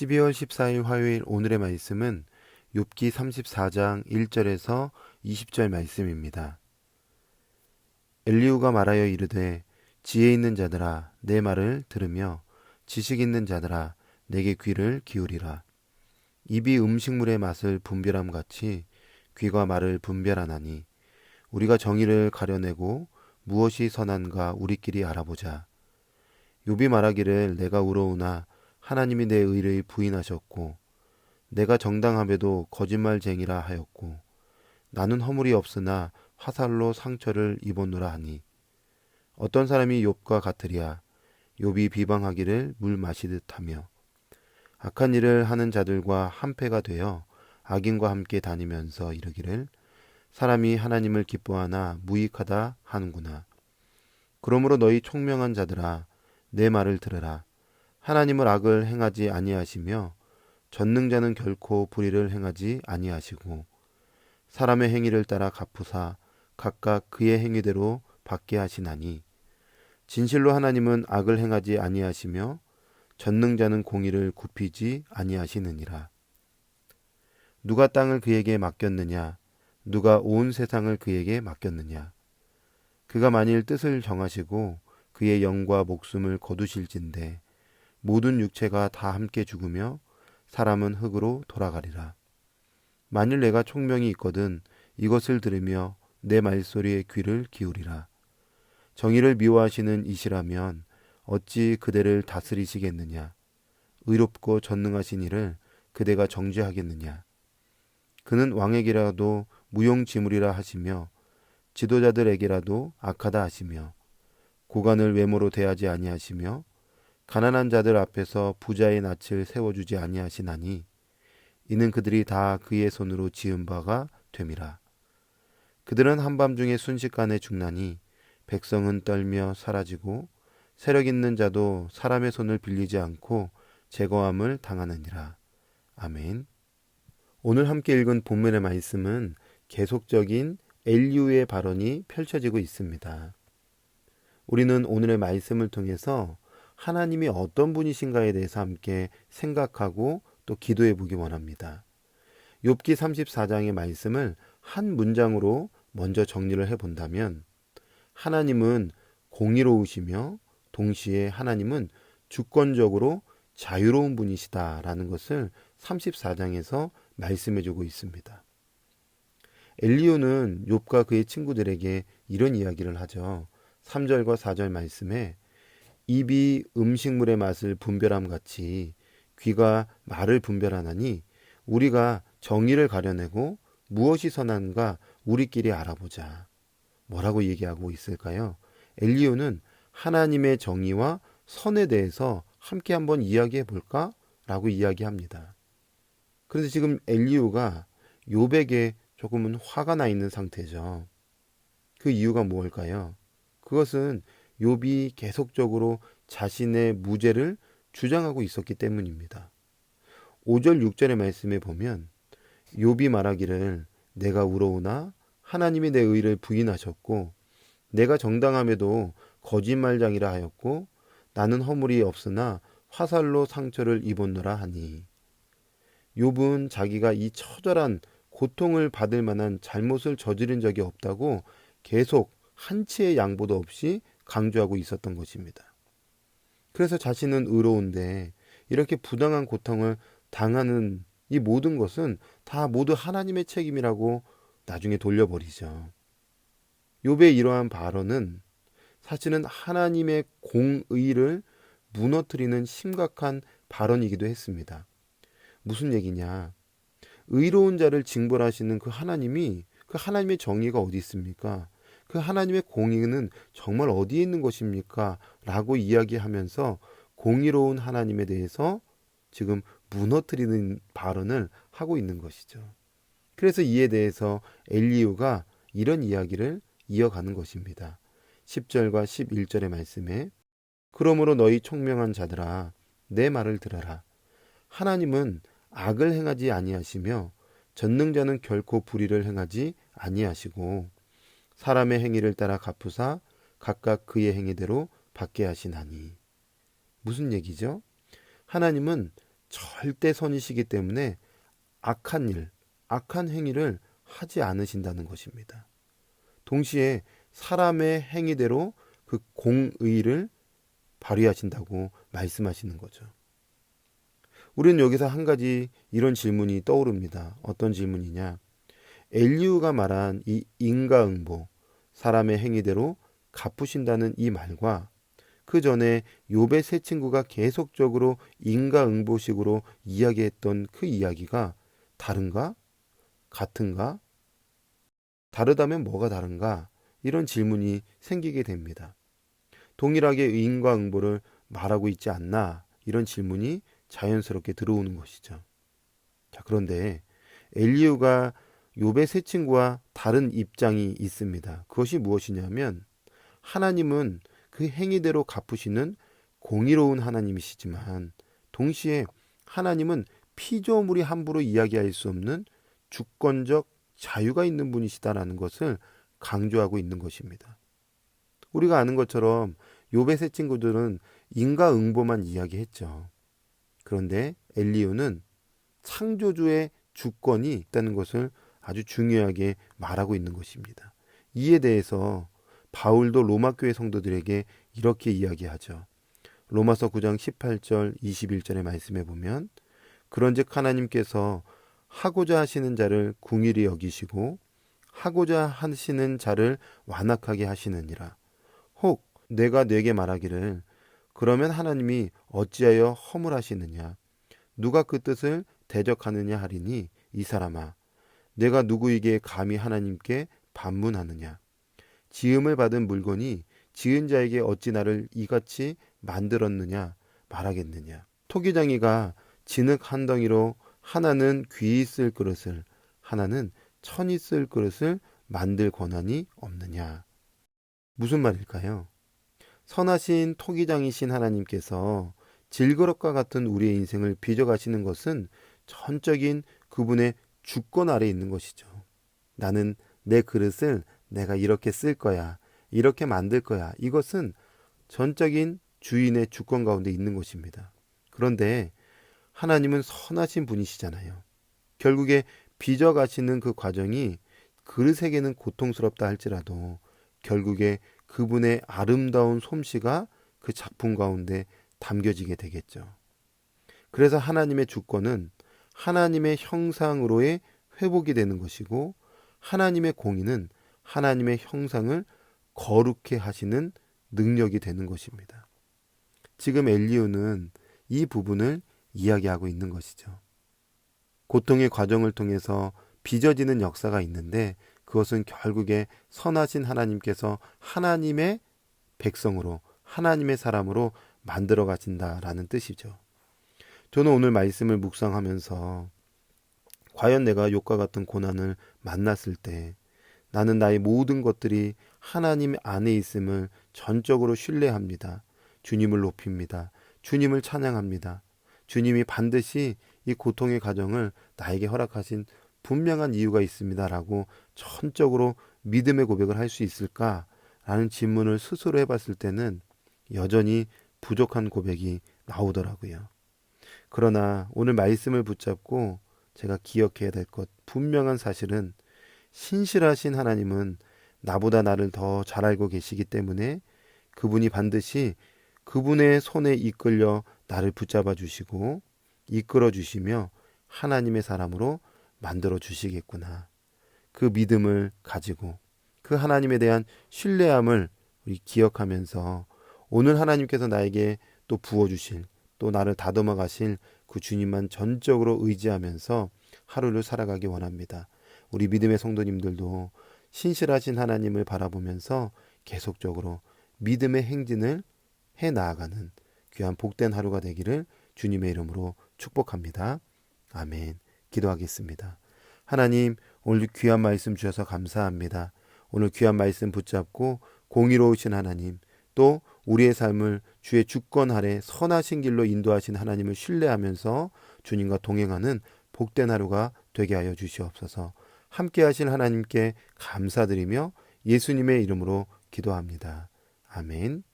12월 14일 화요일 오늘의 말씀은 욥기 34장 1절에서 20절 말씀입니다. 엘리우가 말하여 이르되 지혜 있는 자들아 내 말을 들으며 지식 있는 자들아 내게 귀를 기울이라 입이 음식물의 맛을 분별함 같이 귀가 말을 분별하나니 우리가 정의를 가려내고 무엇이 선한가 우리끼리 알아보자 욥이 말하기를 내가 우러우나 하나님이 내 의를 부인하셨고 내가 정당함에도 거짓말쟁이라 하였고 나는 허물이 없으나 화살로 상처를 입었노라 하니 어떤 사람이 욥과 같으랴. 욥이 비방하기를 물 마시듯 하며 악한 일을 하는 자들과 한패가 되어 악인과 함께 다니면서 이르기를 사람이 하나님을 기뻐하나 무익하다 하는구나. 그러므로 너희 총명한 자들아 내 말을 들으라 하나님을 악을 행하지 아니하시며 전능자는 결코 불의를 행하지 아니하시고 사람의 행위를 따라 갚으사 각각 그의 행위대로 받게 하시나니 진실로 하나님은 악을 행하지 아니하시며 전능자는 공의를 굽히지 아니하시느니라. 누가 땅을 그에게 맡겼느냐? 누가 온 세상을 그에게 맡겼느냐? 그가 만일 뜻을 정하시고 그의 영과 목숨을 거두실진데 모든 육체가 다 함께 죽으며 사람은 흙으로 돌아가리라. 만일 내가 총명이 있거든 이것을 들으며 내 말소리에 귀를 기울이라. 정의를 미워하시는 이시라면 어찌 그대를 다스리시겠느냐? 의롭고 전능하신 이를 그대가 정죄하겠느냐? 그는 왕에게라도 무용지물이라 하시며 지도자들에게라도 악하다 하시며 고관을 외모로 대하지 아니하시며 가난한 자들 앞에서 부자의 낯을 세워주지 아니하시나니 이는 그들이 다 그의 손으로 지은 바가 됨이라. 그들은 한밤중에 순식간에 죽나니 백성은 떨며 사라지고 세력 있는 자도 사람의 손을 빌리지 않고 제거함을 당하느니라. 아멘. 오늘 함께 읽은 본문의 말씀은 계속적인 엘리우의 발언이 펼쳐지고 있습니다. 우리는 오늘의 말씀을 통해서 하나님이 어떤 분이신가에 대해서 함께 생각하고 또 기도해 보기 원합니다. 욥기 34장의 말씀을 한 문장으로 먼저 정리를 해 본다면 하나님은 공의로우시며 동시에 하나님은 주권적으로 자유로운 분이시다라는 것을 34장에서 말씀해 주고 있습니다. 엘리오는 욥과 그의 친구들에게 이런 이야기를 하죠. 3절과 4절 말씀에 입이 음식물의 맛을 분별함 같이 귀가 말을 분별하나니 우리가 정의를 가려내고 무엇이 선한가 우리끼리 알아보자. 뭐라고 얘기하고 있을까요? 엘리오는 하나님의 정의와 선에 대해서 함께 한번 이야기해 볼까? 라고 이야기합니다. 그래서 지금 엘리오가 요백에 조금은 화가 나 있는 상태죠. 그 이유가 무엇일까요? 그것은 욥이 계속적으로 자신의 무죄를 주장하고 있었기 때문입니다. 5절 6절의 말씀에 보면 욥이 말하기를 내가 울어오나 하나님이 내 의를 부인하셨고 내가 정당함에도 거짓말장이라 하였고 나는 허물이 없으나 화살로 상처를 입었노라 하니 욥은 자기가 이 처절한 고통을 받을 만한 잘못을 저지른 적이 없다고 계속 한치의 양보도 없이 강조하고 있었던 것입니다. 그래서 자신은 의로운데 이렇게 부당한 고통을 당하는 이 모든 것은 다 모두 하나님의 책임이라고 나중에 돌려버리죠. 욥의 이러한 발언은 사실은 하나님의 공의를 무너뜨리는 심각한 발언이기도 했습니다. 무슨 얘기냐? 의로운 자를 징벌하시는 그 하나님이 그 하나님의 정의가 어디 있습니까? 그 하나님의 공의는 정말 어디에 있는 것입니까? 라고 이야기하면서 공의로운 하나님에 대해서 지금 무너뜨리는 발언을 하고 있는 것이죠. 그래서 이에 대해서 엘리우가 이런 이야기를 이어가는 것입니다. 10절과 11절의 말씀에 그러므로 너희 총명한 자들아 내 말을 들어라. 하나님은 악을 행하지 아니하시며 전능자는 결코 불의를 행하지 아니하시고 사람의 행위를 따라 갚으사 각각 그의 행위대로 받게 하시나니. 무슨 얘기죠? 하나님은 절대 선이시기 때문에 악한 일, 악한 행위를 하지 않으신다는 것입니다. 동시에 사람의 행위대로 그 공의를 발휘하신다고 말씀하시는 거죠. 우리는 여기서 한 가지 이런 질문이 떠오릅니다. 어떤 질문이냐? 엘리우가 말한 이 인과응보, 사람의 행위대로 갚으신다는 이 말과 그 전에 욥의 세 친구가 계속적으로 인과응보식으로 이야기했던 그 이야기가 다른가? 같은가? 다르다면 뭐가 다른가? 이런 질문이 생기게 됩니다. 동일하게 인과응보를 말하고 있지 않나? 이런 질문이 자연스럽게 들어오는 것이죠. 자, 그런데 엘리우가 욥의 세 친구와 다른 입장이 있습니다. 그것이 무엇이냐면 하나님은 그 행위대로 갚으시는 공의로운 하나님이시지만 동시에 하나님은 피조물이 함부로 이야기할 수 없는 주권적 자유가 있는 분이시다라는 것을 강조하고 있는 것입니다. 우리가 아는 것처럼 욥의 세 친구들은 인과응보만 이야기했죠. 그런데 엘리우는 창조주의 주권이 있다는 것을 아주 중요하게 말하고 있는 것입니다. 이에 대해서 바울도 로마 교회 성도들에게 이렇게 이야기하죠. 로마서 9장 18절 21절의 말씀에 보면 그런즉 하나님께서 하고자 하시는 자를 궁일이 여기시고 하고자 하시는 자를 완악하게 하시느니라. 혹 내가 내게 말하기를 그러면 하나님이 어찌하여 허물하시느냐 누가 그 뜻을 대적하느냐 하리니 이 사람아 내가 누구에게 감히 하나님께 반문하느냐? 지음을 받은 물건이 지은 자에게 어찌 나를 이같이 만들었느냐 말하겠느냐? 토기장이가 진흙 한 덩이로 하나는 귀 있을 그릇을 하나는 천 있을 그릇을 만들 권한이 없느냐? 무슨 말일까요? 선하신 토기장이신 하나님께서 질그릇과 같은 우리의 인생을 빚어가시는 것은 전적인 그분의 주권 아래 있는 것이죠. 나는 내 그릇을 내가 이렇게 쓸 거야. 이렇게 만들 거야. 이것은 전적인 주인의 주권 가운데 있는 것입니다. 그런데 하나님은 선하신 분이시잖아요. 결국에 빚어가시는 그 과정이 그릇에게는 고통스럽다 할지라도 결국에 그분의 아름다운 솜씨가 그 작품 가운데 담겨지게 되겠죠. 그래서 하나님의 주권은 하나님의 형상으로의 회복이 되는 것이고 하나님의 공의는 하나님의 형상을 거룩해 하시는 능력이 되는 것입니다. 지금 엘리우는 이 부분을 이야기하고 있는 것이죠. 고통의 과정을 통해서 빚어지는 역사가 있는데 그것은 결국에 선하신 하나님께서 하나님의 백성으로 하나님의 사람으로 만들어 가신다라는 뜻이죠. 저는 오늘 말씀을 묵상하면서 과연 내가 욕과 같은 고난을 만났을 때 나는 나의 모든 것들이 하나님 안에 있음을 전적으로 신뢰합니다. 주님을 높입니다. 주님을 찬양합니다. 주님이 반드시 이 고통의 과정을 나에게 허락하신 분명한 이유가 있습니다라고 전적으로 믿음의 고백을 할 수 있을까라는 질문을 스스로 해봤을 때는 여전히 부족한 고백이 나오더라고요. 그러나 오늘 말씀을 붙잡고 제가 기억해야 될 것 분명한 사실은 신실하신 하나님은 나보다 나를 더 잘 알고 계시기 때문에 그분이 반드시 그분의 손에 이끌려 나를 붙잡아 주시고 이끌어 주시며 하나님의 사람으로 만들어 주시겠구나. 그 믿음을 가지고 그 하나님에 대한 신뢰함을 우리 기억하면서 오늘 하나님께서 나에게 또 부어주실 또 나를 다듬어 가실 그 주님만 전적으로 의지하면서 하루를 살아가기 원합니다. 우리 믿음의 성도님들도 신실하신 하나님을 바라보면서 계속적으로 믿음의 행진을 해 나아가는 귀한 복된 하루가 되기를 주님의 이름으로 축복합니다. 아멘. 기도하겠습니다. 하나님, 오늘 귀한 말씀 주셔서 감사합니다. 오늘 귀한 말씀 붙잡고 공의로우신 하나님, 또 우리의 삶을 주의 주권 아래 선하신 길로 인도하신 하나님을 신뢰하면서 주님과 동행하는 복된 하루가 되게 하여 주시옵소서. 함께 하신 하나님께 감사드리며 예수님의 이름으로 기도합니다. 아멘.